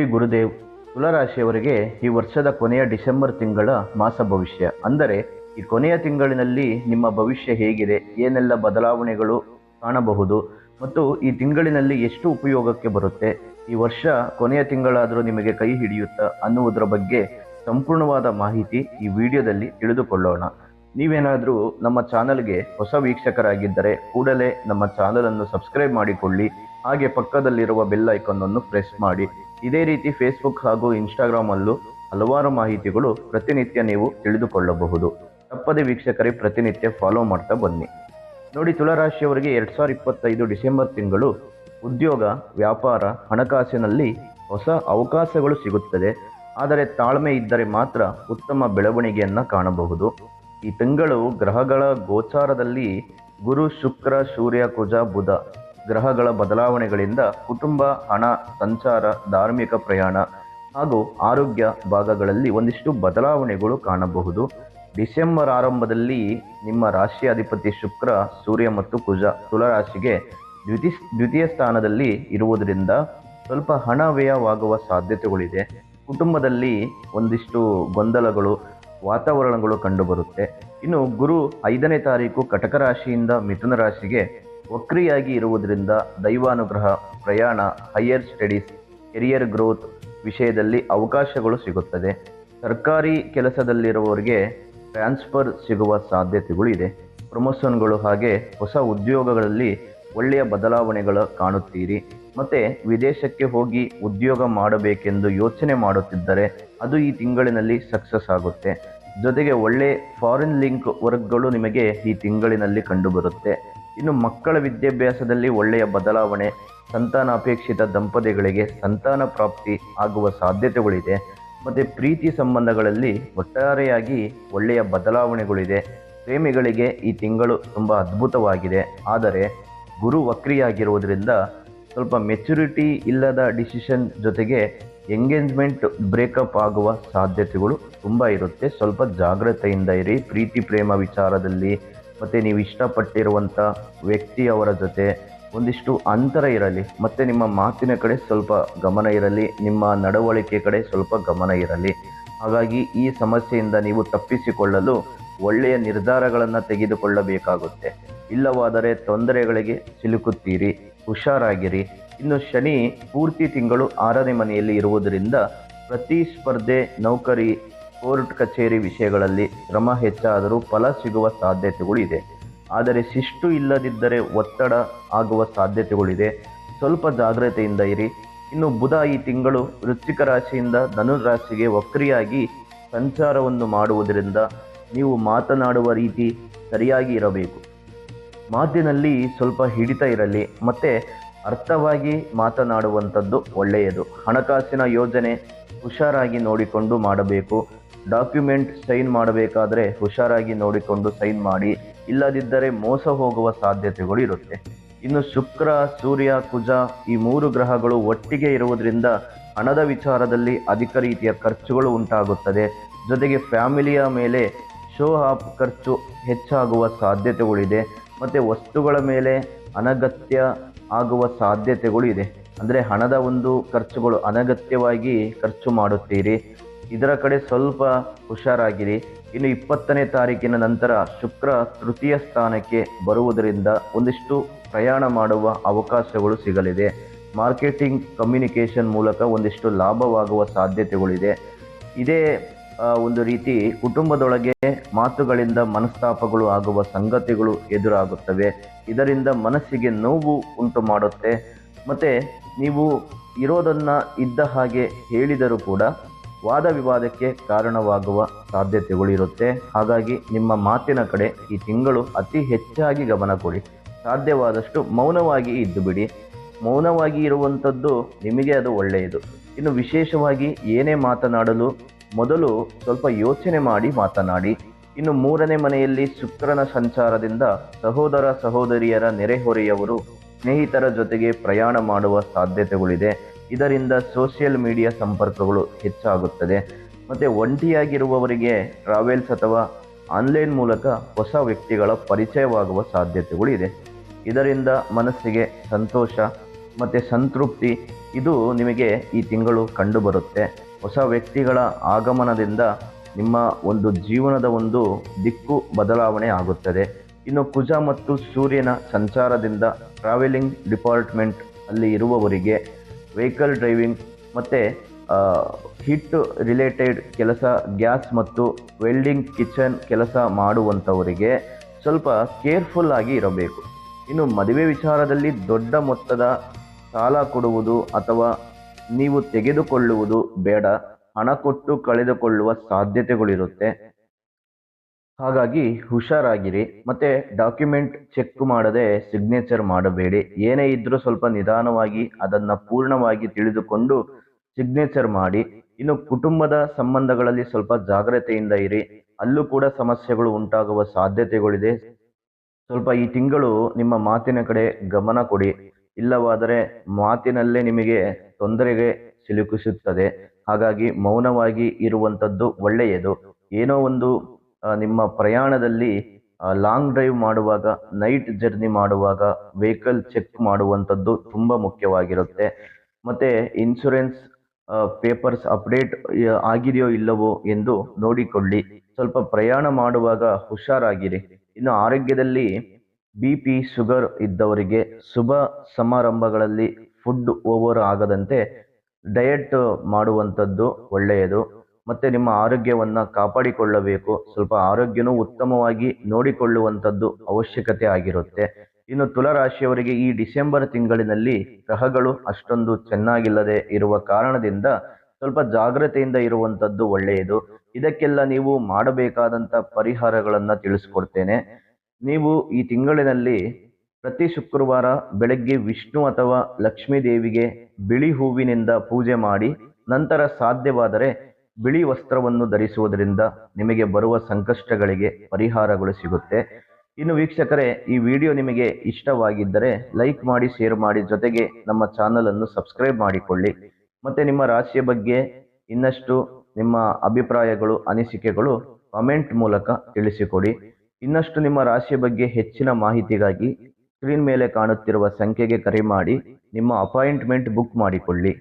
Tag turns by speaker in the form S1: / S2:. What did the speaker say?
S1: ಶ್ರೀ ಗುರುದೇವ್ ತುಲಾರಾಶಿಯವರಿಗೆ ಈ ವರ್ಷದ ಕೊನೆಯ ಡಿಸೆಂಬರ್ ತಿಂಗಳ ಮಾಸ ಭವಿಷ್ಯ. ಅಂದರೆ ಈ ಕೊನೆಯ ತಿಂಗಳಿನಲ್ಲಿ ನಿಮ್ಮ ಭವಿಷ್ಯ ಹೇಗಿದೆ, ಏನೆಲ್ಲ ಬದಲಾವಣೆಗಳು ಕಾಣಬಹುದು ಮತ್ತು ಈ ತಿಂಗಳಿನಲ್ಲಿ ಎಷ್ಟು ಉಪಯೋಗಕ್ಕೆ ಬರುತ್ತೆ, ಈ ವರ್ಷ ಕೊನೆಯ ತಿಂಗಳಾದರೂ ನಿಮಗೆ ಕೈ ಹಿಡಿಯುತ್ತಾ ಅನ್ನುವುದರ ಬಗ್ಗೆ ಸಂಪೂರ್ಣವಾದ ಮಾಹಿತಿ ಈ ವಿಡಿಯೋದಲ್ಲಿ ತಿಳಿದುಕೊಳ್ಳೋಣ. ನೀವೇನಾದರೂ ನಮ್ಮ ಚಾನಲ್ಗೆ ಹೊಸ ವೀಕ್ಷಕರಾಗಿದ್ದರೆ ಕೂಡಲೇ ನಮ್ಮ ಚಾನಲನ್ನು ಸಬ್ಸ್ಕ್ರೈಬ್ ಮಾಡಿಕೊಳ್ಳಿ, ಹಾಗೆ ಪಕ್ಕದಲ್ಲಿರುವ ಬೆಲ್ ಐಕಾನ್ ಅನ್ನು ಪ್ರೆಸ್ ಮಾಡಿ. ಇದೇ ರೀತಿ ಫೇಸ್ಬುಕ್ ಹಾಗೂ ಇನ್ಸ್ಟಾಗ್ರಾಮ್ ಅಲ್ಲೂ ಹಲವಾರು ಮಾಹಿತಿಗಳು ಪ್ರತಿನಿತ್ಯ ನೀವು ತಿಳಿದುಕೊಳ್ಳಬಹುದು. ತಪ್ಪದೆ ವೀಕ್ಷಕರೇ, ಪ್ರತಿನಿತ್ಯ ಫಾಲೋ ಮಾಡ್ತಾ ಬನ್ನಿ. ನೋಡಿ ತುಳರಾಶಿಯವರಿಗೆ ಎರಡ್ ಸಾವಿರದ ಇಪ್ಪತ್ತೈದು ಡಿಸೆಂಬರ್ ತಿಂಗಳು ಉದ್ಯೋಗ, ವ್ಯಾಪಾರ, ಹಣಕಾಸಿನಲ್ಲಿ ಹೊಸ ಅವಕಾಶಗಳು ಸಿಗುತ್ತದೆ. ಆದರೆ ತಾಳ್ಮೆ ಇದ್ದರೆ ಮಾತ್ರ ಉತ್ತಮ ಬೆಳವಣಿಗೆಯನ್ನು ಕಾಣಬಹುದು. ಈ ತಿಂಗಳು ಗ್ರಹಗಳ ಗೋಚಾರದಲ್ಲಿ ಗುರು, ಶುಕ್ರ, ಸೂರ್ಯ, ಕುಜ, ಬುಧ ಗ್ರಹಗಳ ಬದಲಾವಣೆಗಳಿಂದ ಕುಟುಂಬ, ಹಣ, ಸಂಚಾರ, ಧಾರ್ಮಿಕ ಪ್ರಯಾಣ ಹಾಗೂ ಆರೋಗ್ಯ ಭಾಗಗಳಲ್ಲಿ ಒಂದಿಷ್ಟು ಬದಲಾವಣೆಗಳು ಕಾಣಬಹುದು. ಡಿಸೆಂಬರ್ ಆರಂಭದಲ್ಲಿ ನಿಮ್ಮ ರಾಶಿ ಅಧಿಪತಿ ಶುಕ್ರ, ಸೂರ್ಯ ಮತ್ತು ಕುಜ ತುಲರಾಶಿಗೆ ದ್ವಿತಿ ದ್ವಿತೀಯ ಸ್ಥಾನದಲ್ಲಿ ಇರುವುದರಿಂದ ಸ್ವಲ್ಪ ಹಣ ವ್ಯಯವಾಗುವ ಸಾಧ್ಯತೆಗಳಿದೆ. ಕುಟುಂಬದಲ್ಲಿ ಒಂದಿಷ್ಟು ಗೊಂದಲಗಳು, ವಾತಾವರಣಗಳು ಕಂಡುಬರುತ್ತೆ. ಇನ್ನು ಗುರು ಐದನೇ ತಾರೀಕು ಕಟಕ ರಾಶಿಯಿಂದ ಮಿಥುನ ರಾಶಿಗೆ ವಕ್ರಿಯಾಗಿ ಇರುವುದರಿಂದ ದೈವಾನುಗ್ರಹ, ಪ್ರಯಾಣ ಹೈಯರ್ ಸ್ಟಡೀಸ್ ಕೆರಿಯರ್ ಗ್ರೋತ್ ವಿಷಯದಲ್ಲಿ ಅವಕಾಶಗಳು ಸಿಗುತ್ತದೆ. ಸರ್ಕಾರಿ ಕೆಲಸದಲ್ಲಿರುವವರಿಗೆ ಟ್ರಾನ್ಸ್ಫರ್ ಸಿಗುವ ಸಾಧ್ಯತೆಗಳು ಇದೆ ಪ್ರಮೋಷನ್ಗಳು ಹಾಗೆ ಹೊಸ ಉದ್ಯೋಗಗಳಲ್ಲಿ ಒಳ್ಳೆಯ ಬದಲಾವಣೆಗಳು ಕಾಣುತ್ತೀರಿ. ಮತ್ತು ವಿದೇಶಕ್ಕೆ ಹೋಗಿ ಉದ್ಯೋಗ ಮಾಡಬೇಕೆಂದು ಯೋಚನೆ ಮಾಡುತ್ತಿದ್ದರೆ ಅದು ಈ ತಿಂಗಳಿನಲ್ಲಿ ಸಕ್ಸಸ್ ಆಗುತ್ತೆ. ಜೊತೆಗೆ ಒಳ್ಳೆ ಫಾರಿನ್ ಲಿಂಕ್ ವರ್ಕ್ಗಳು ನಿಮಗೆ ಈ ತಿಂಗಳಿನಲ್ಲಿ ಕಂಡುಬರುತ್ತೆ. ಇನ್ನು ಮಕ್ಕಳ ವಿದ್ಯಾಭ್ಯಾಸದಲ್ಲಿ ಒಳ್ಳೆಯ ಬದಲಾವಣೆ, ಸಂತಾನ ಅಪೇಕ್ಷಿತ ದಂಪತಿಗಳಿಗೆ ಸಂತಾನ ಪ್ರಾಪ್ತಿ ಆಗುವ ಸಾಧ್ಯತೆಗಳಿದೆ. ಮತ್ತು ಪ್ರೀತಿ ಸಂಬಂಧಗಳಲ್ಲಿ ಒಟ್ಟಾರೆಯಾಗಿ ಒಳ್ಳೆಯ ಬದಲಾವಣೆಗಳಿದೆ. ಪ್ರೇಮಿಗಳಿಗೆ ಈ ತಿಂಗಳು ತುಂಬ ಅದ್ಭುತವಾಗಿದೆ. ಆದರೆ ಗುರು ವಕ್ರಿಯಾಗಿರುವುದರಿಂದ ಸ್ವಲ್ಪ ಮೆಚುರಿಟಿ ಇಲ್ಲದ ಡಿಸಿಷನ್ ಜೊತೆಗೆ ಎಂಗೇಜ್ಮೆಂಟ್ ಬ್ರೇಕಪ್ ಆಗುವ ಸಾಧ್ಯತೆಗಳು ತುಂಬ ಇರುತ್ತೆ. ಸ್ವಲ್ಪ ಜಾಗ್ರತೆಯಿಂದ ಇರಿ, ಪ್ರೀತಿ ಪ್ರೇಮ ವಿಚಾರದಲ್ಲಿ ಮತ್ತು ನೀವು ಇಷ್ಟಪಟ್ಟಿರುವಂಥ ವ್ಯಕ್ತಿಯವರ ಜೊತೆ ಒಂದಿಷ್ಟು ಅಂತರ ಇರಲಿ, ಮತ್ತು ನಿಮ್ಮ ಮಾತಿನ ಕಡೆ ಸ್ವಲ್ಪ ಗಮನ ಇರಲಿ, ನಿಮ್ಮ ನಡವಳಿಕೆ ಕಡೆ ಸ್ವಲ್ಪ ಗಮನ ಇರಲಿ. ಹಾಗಾಗಿ ಈ ಸಮಸ್ಯೆಯಿಂದ ನೀವು ತಪ್ಪಿಸಿಕೊಳ್ಳಲು ಒಳ್ಳೆಯ ನಿರ್ಧಾರಗಳನ್ನು ತೆಗೆದುಕೊಳ್ಳಬೇಕಾಗುತ್ತೆ. ಇಲ್ಲವಾದರೆ ತೊಂದರೆಗಳಿಗೆ ಸಿಲುಕುತ್ತೀರಿ, ಹುಷಾರಾಗಿರಿ. ಇನ್ನು ಶನಿ ಪೂರ್ತಿ ತಿಂಗಳು ಆರನೇ ಮನೆಯಲ್ಲಿ ಇರುವುದರಿಂದ ಪ್ರತಿಸ್ಪರ್ಧೆ ನೌಕರಿ ಕೋರ್ಟ್ ಕಚೇರಿ ವಿಷಯಗಳಲ್ಲಿ ಶ್ರಮ ಹೆಚ್ಚಾದರೂ ಫಲ ಸಿಗುವ ಸಾಧ್ಯತೆಗಳು ಇದೆ ಆದರೆ ಶಿಷ್ಟು ಇಲ್ಲದಿದ್ದರೆ ಒತ್ತಡ ಆಗುವ ಸಾಧ್ಯತೆಗಳಿದೆ. ಸ್ವಲ್ಪ ಜಾಗ್ರತೆಯಿಂದ ಇರಿ. ಇನ್ನು ಬುಧ ಈ ತಿಂಗಳು ವೃಶ್ಚಿಕ ರಾಶಿಯಿಂದ ಧನುರಾಶಿಗೆ ವಕ್ರಿಯಾಗಿ ಸಂಚಾರವನ್ನು ಮಾಡುವುದರಿಂದ ನೀವು ಮಾತನಾಡುವ ರೀತಿ ಸರಿಯಾಗಿ ಇರಬೇಕು. ಮಾತಿನಲ್ಲಿ ಸ್ವಲ್ಪ ಹಿಡಿತ ಇರಲಿ, ಮತ್ತು ಅರ್ಥವಾಗಿ ಮಾತನಾಡುವಂಥದ್ದು ಒಳ್ಳೆಯದು. ಹಣಕಾಸಿನ ಯೋಜನೆ ಹುಷಾರಾಗಿ ನೋಡಿಕೊಂಡು ಮಾಡಬೇಕು. ಡಾಕ್ಯುಮೆಂಟ್ ಸೈನ್ ಮಾಡಬೇಕಾದ್ರೆ ಹುಷಾರಾಗಿ ನೋಡಿಕೊಂಡು ಸೈನ್ ಮಾಡಿ, ಇಲ್ಲದಿದ್ದರೆ ಮೋಸ ಹೋಗುವ ಸಾಧ್ಯತೆಗಳು ಇರುತ್ತೆ. ಇನ್ನು ಶುಕ್ರ, ಸೂರ್ಯ, ಕುಜ ಈ ಮೂರು ಗ್ರಹಗಳು ಒಟ್ಟಿಗೆ ಇರುವುದರಿಂದ ಹಣದ ವಿಚಾರದಲ್ಲಿ ಅಧಿಕ ರೀತಿಯ ಖರ್ಚುಗಳು ಉಂಟಾಗುತ್ತದೆ. ಜೊತೆಗೆ ಫ್ಯಾಮಿಲಿಯ ಮೇಲೆ ಶೋ ಆಫ್ ಖರ್ಚು ಹೆಚ್ಚಾಗುವ ಸಾಧ್ಯತೆಗಳಿದೆ. ಮತ್ತು ವಸ್ತುಗಳ ಮೇಲೆ ಅನಗತ್ಯ ಆಗುವ ಸಾಧ್ಯತೆಗಳು ಇದೆ. ಅಂದರೆ ಹಣದ ಒಂದು ಖರ್ಚುಗಳು ಅನಗತ್ಯವಾಗಿ ಖರ್ಚು ಮಾಡುತ್ತೀರಿ. ಇದರ ಕಡೆ ಸ್ವಲ್ಪ ಹುಷಾರಾಗಿರಿ. ಇನ್ನು ಇಪ್ಪತ್ತನೇ ತಾರೀಕಿನ ನಂತರ ಶುಕ್ರ ತೃತೀಯ ಸ್ಥಾನಕ್ಕೆ ಬರುವುದರಿಂದ ಒಂದಿಷ್ಟು ಪ್ರಯಾಣ ಮಾಡುವ ಅವಕಾಶಗಳು ಸಿಗಲಿದೆ. ಮಾರ್ಕೆಟಿಂಗ್, ಕಮ್ಯುನಿಕೇಷನ್ ಮೂಲಕ ಒಂದಿಷ್ಟು ಲಾಭವಾಗುವ ಸಾಧ್ಯತೆಗಳಿದೆ. ಇದೇ ಒಂದು ರೀತಿ ಕುಟುಂಬದೊಳಗೆ ಮಾತುಗಳಿಂದ ಮನಸ್ತಾಪಗಳು ಆಗುವ ಸಂಗತಿಗಳು ಎದುರಾಗುತ್ತವೆ. ಇದರಿಂದ ಮನಸ್ಸಿಗೆ ನೋವು ಉಂಟು ಮಾಡುತ್ತೆ. ಮತ್ತು ನೀವು ಇರೋದನ್ನು ಇದ್ದ ಹಾಗೆ ಹೇಳಿದರೂ ಕೂಡ ವಾದ ವಿವಾದಕ್ಕೆ ಕಾರಣವಾಗುವ ಸಾಧ್ಯತೆಗಳು ಇರುತ್ತೆ ಹಾಗಾಗಿ ನಿಮ್ಮ ಮಾತಿನ ಕಡೆ ಈ ತಿಂಗಳು ಅತಿ ಹೆಚ್ಚಾಗಿ ಗಮನ ಕೊಡಿ. ಸಾಧ್ಯವಾದಷ್ಟು ಮೌನವಾಗಿ ಇದ್ದು ಬಿಡಿ. ಮೌನವಾಗಿ ಇರುವಂಥದ್ದು ನಿಮಗೆ ಅದು ಒಳ್ಳೆಯದು. ಇನ್ನು ವಿಶೇಷವಾಗಿ ಏನೇ ಮಾತನಾಡಲು ಮೊದಲು ಸ್ವಲ್ಪ ಯೋಚನೆ ಮಾಡಿ ಮಾತನಾಡಿ. ಇನ್ನು ಮೂರನೇ ಮನೆಯಲ್ಲಿ ಶುಕ್ರನ ಸಂಚಾರದಿಂದ ಸಹೋದರ ಸಹೋದರಿಯರ ನೆರೆಹೊರೆಯವರು ಸ್ನೇಹಿತರ ಜೊತೆಗೆ ಪ್ರಯಾಣ ಮಾಡುವ ಸಾಧ್ಯತೆಗಳಿದೆ. ಇದರಿಂದ ಸೋಷಿಯಲ್ ಮೀಡಿಯಾ ಸಂಪರ್ಕಗಳು ಹೆಚ್ಚಾಗುತ್ತದೆ. ಮತ್ತು ಒಂಟಿಯಾಗಿರುವವರಿಗೆ ಟ್ರಾವೆಲ್ಸ್ ಅಥವಾ ಆನ್ಲೈನ್ ಮೂಲಕ ಹೊಸ ವ್ಯಕ್ತಿಗಳ ಪರಿಚಯವಾಗುವ ಸಾಧ್ಯತೆಗಳು ಇದೆ. ಇದರಿಂದ ಮನಸ್ಸಿಗೆ ಸಂತೋಷ ಮತ್ತು ಸಂತೃಪ್ತಿ ಇದು ನಿಮಗೆ ಈ ತಿಂಗಳು ಕಂಡುಬರುತ್ತೆ. ಹೊಸ ವ್ಯಕ್ತಿಗಳ ಆಗಮನದಿಂದ ನಿಮ್ಮ ಒಂದು ಜೀವನದ ಒಂದು ದಿಕ್ಕು ಬದಲಾವಣೆ ಆಗುತ್ತದೆ. ಇನ್ನು ಕುಜ ಮತ್ತು ಸೂರ್ಯನ ಸಂಚಾರದಿಂದ ಟ್ರಾವೆಲಿಂಗ್ ಡಿಪಾರ್ಟ್ಮೆಂಟ್ ಅಲ್ಲಿ ಇರುವವರಿಗೆ ವೆಹಿಕಲ್ ಡ್ರೈವಿಂಗ್ ಮತ್ತು ಹಿಟ್ ರಿಲೇಟೆಡ್ ಕೆಲಸ, ಗ್ಯಾಸ್ ಮತ್ತು ವೆಲ್ಡಿಂಗ್ ಕಿಚನ್ ಕೆಲಸ ಮಾಡುವಂಥವರಿಗೆ ಸ್ವಲ್ಪ ಕೇರ್ಫುಲ್ ಆಗಿ ಇರಬೇಕು. ಇನ್ನು ಮದುವೆ ವಿಚಾರದಲ್ಲಿ ದೊಡ್ಡ ಮೊತ್ತದ ಸಾಲ ಕೊಡುವುದು ಅಥವಾ ನೀವು ತೆಗೆದುಕೊಳ್ಳುವುದು ಬೇಡ. ಹಣ ಕೊಟ್ಟು ಕಳೆದುಕೊಳ್ಳುವ ಸಾಧ್ಯತೆಗಳಿರುತ್ತೆ. ಹಾಗಾಗಿ ಹುಷಾರಾಗಿರಿ. ಮತ್ತೆ ಡಾಕ್ಯುಮೆಂಟ್ ಚೆಕ್ ಮಾಡದೆ ಸಿಗ್ನೇಚರ್ ಮಾಡಬೇಡಿ. ಏನೇ ಇದ್ರೂ ಸ್ವಲ್ಪ ನಿಧಾನವಾಗಿ ಅದನ್ನು ಪೂರ್ಣವಾಗಿ ತಿಳಿದುಕೊಂಡು ಸಿಗ್ನೇಚರ್ ಮಾಡಿ. ಇನ್ನು ಕುಟುಂಬದ ಸಂಬಂಧಗಳಲ್ಲಿ ಸ್ವಲ್ಪ ಜಾಗ್ರತೆಯಿಂದ ಇರಿ. ಅಲ್ಲೂ ಕೂಡ ಸಮಸ್ಯೆಗಳು ಉಂಟಾಗುವ ಸಾಧ್ಯತೆಗಳಿದೆ. ಸ್ವಲ್ಪ ಈ ತಿಂಗಳು ನಿಮ್ಮ ಮಾತಿನ ಕಡೆ ಗಮನ ಕೊಡಿ. ಇಲ್ಲವಾದರೆ ಮಾತಿನಲ್ಲೇ ನಿಮಗೆ ತೊಂದರೆಗೆ ಸಿಲುಕಿಸುತ್ತದೆ. ಹಾಗಾಗಿ ಮೌನವಾಗಿ ಇರುವಂಥದ್ದು ಒಳ್ಳೆಯದು. ಏನೋ ಒಂದು ನಿಮ್ಮ ಪ್ರಯಾಣದಲ್ಲಿ ಲಾಂಗ್ ಡ್ರೈವ್ ಮಾಡುವಾಗ ನೈಟ್ ಜರ್ನಿ ಮಾಡುವಾಗ ವೆಹಿಕಲ್ ಚೆಕ್ ಮಾಡುವಂಥದ್ದು ತುಂಬ ಮುಖ್ಯವಾಗಿರುತ್ತೆ. ಮತ್ತು ಇನ್ಶೂರೆನ್ಸ್ ಪೇಪರ್ಸ್ ಅಪ್ಡೇಟ್ ಆಗಿದೆಯೋ ಇಲ್ಲವೋ ಎಂದು ನೋಡಿಕೊಳ್ಳಿ. ಸ್ವಲ್ಪ ಪ್ರಯಾಣ ಮಾಡುವಾಗ ಹುಷಾರಾಗಿರಿ. ಇನ್ನು ಆರೋಗ್ಯದಲ್ಲಿ ಬಿ ಪಿ ಶುಗರ್ ಇದ್ದವರಿಗೆ ಶುಭ ಸಮಾರಂಭಗಳಲ್ಲಿ ಫುಡ್ ಓವರ್ ಆಗದಂತೆ ಡಯಟ್ ಮಾಡುವಂಥದ್ದು ಒಳ್ಳೆಯದು. ಮತ್ತು ನಿಮ್ಮ ಆರೋಗ್ಯವನ್ನು ಕಾಪಾಡಿಕೊಳ್ಳಬೇಕು. ಸ್ವಲ್ಪ ಆರೋಗ್ಯನೂ ಉತ್ತಮವಾಗಿ ನೋಡಿಕೊಳ್ಳುವಂಥದ್ದು ಅವಶ್ಯಕತೆ ಆಗಿರುತ್ತೆ. ಇನ್ನು ತುಲರಾಶಿಯವರಿಗೆ ಈ ಡಿಸೆಂಬರ್ ತಿಂಗಳಿನಲ್ಲಿ ಗ್ರಹಗಳು ಅಷ್ಟೊಂದು ಚೆನ್ನಾಗಿಲ್ಲದೆ ಇರುವ ಕಾರಣದಿಂದ ಸ್ವಲ್ಪ ಜಾಗ್ರತೆಯಿಂದ ಇರುವಂಥದ್ದು ಒಳ್ಳೆಯದು. ಇದಕ್ಕೆಲ್ಲ ನೀವು ಮಾಡಬೇಕಾದಂಥ ಪರಿಹಾರಗಳನ್ನು ತಿಳಿಸ್ಕೊಡ್ತೇನೆ. ನೀವು ಈ ತಿಂಗಳಿನಲ್ಲಿ ಪ್ರತಿ ಶುಕ್ರವಾರ ಬೆಳಗ್ಗೆ ವಿಷ್ಣು ಅಥವಾ ಲಕ್ಷ್ಮೀ ದೇವಿಗೆ ಬಿಳಿ ಹೂವಿನಿಂದ ಪೂಜೆ ಮಾಡಿ ನಂತರ ಸಾಧ್ಯವಾದರೆ ಬಿಳಿ ವಸ್ತ್ರವನ್ನು ಧರಿಸುವುದರಿಂದ ನಿಮಗೆ ಬರುವ ಸಂಕಷ್ಟಗಳಿಗೆ ಪರಿಹಾರಗಳು ಸಿಗುತ್ತೆ. ಇನ್ನು ವೀಕ್ಷಕರೇ, ಈ ವಿಡಿಯೋ ನಿಮಗೆ ಇಷ್ಟವಾಗಿದ್ದರೆ ಲೈಕ್ ಮಾಡಿ, ಶೇರ್ ಮಾಡಿ, ಜೊತೆಗೆ ನಮ್ಮ ಚಾನಲನ್ನು ಸಬ್ಸ್ಕ್ರೈಬ್ ಮಾಡಿಕೊಳ್ಳಿ. ಮತ್ತು ನಿಮ್ಮ ರಾಶಿಯ ಬಗ್ಗೆ ಇನ್ನಷ್ಟು ನಿಮ್ಮ ಅಭಿಪ್ರಾಯಗಳು, ಅನಿಸಿಕೆಗಳು ಕಾಮೆಂಟ್ ಮೂಲಕ ತಿಳಿಸಿಕೊಡಿ. ಇನ್ನಷ್ಟು ನಿಮ್ಮ ರಾಶಿಯ ಬಗ್ಗೆ ಹೆಚ್ಚಿನ ಮಾಹಿತಿಗಾಗಿ ಸ್ಕ್ರೀನ್ ಮೇಲೆ ಕಾಣುತ್ತಿರುವ ಸಂಖ್ಯೆಗೆ ಕರೆ ಮಾಡಿ, ನಿಮ್ಮ ಅಪಾಯಿಂಟ್ಮೆಂಟ್ ಬುಕ್ ಮಾಡಿಕೊಳ್ಳಿ.